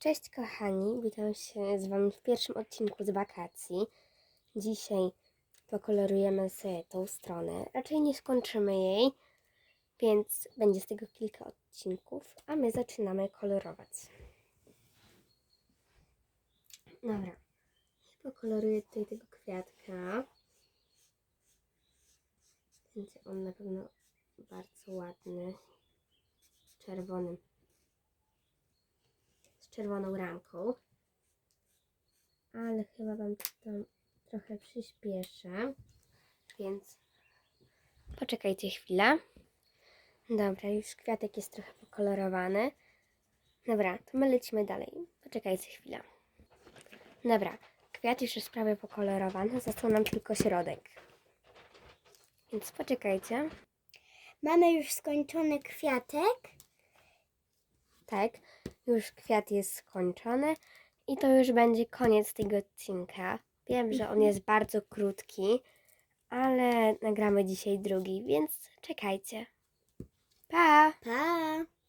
Cześć kochani, witam się z Wami w pierwszym odcinku z wakacji. Dzisiaj pokolorujemy sobie tą stronę. Raczej nie skończymy jej, więc będzie z tego kilka odcinków, a my zaczynamy kolorować. Dobra, pokoloruję tutaj tego kwiatka. Będzie on na pewno bardzo ładny, czerwonym czerwoną ramką. Ale chyba Wam tam trochę przyspieszę, więc poczekajcie chwilę. Dobra, już kwiatek jest trochę pokolorowany. Dobra, to my lecimy dalej. Poczekajcie chwilę. Dobra, kwiat już jest prawie pokolorowany, został nam tylko środek. Więc poczekajcie. Mamy już skończony kwiatek. Tak, już kwiat jest skończony i to już będzie koniec tego odcinka. Wiem, że on jest bardzo krótki, ale nagramy dzisiaj drugi, więc czekajcie. Pa! Pa!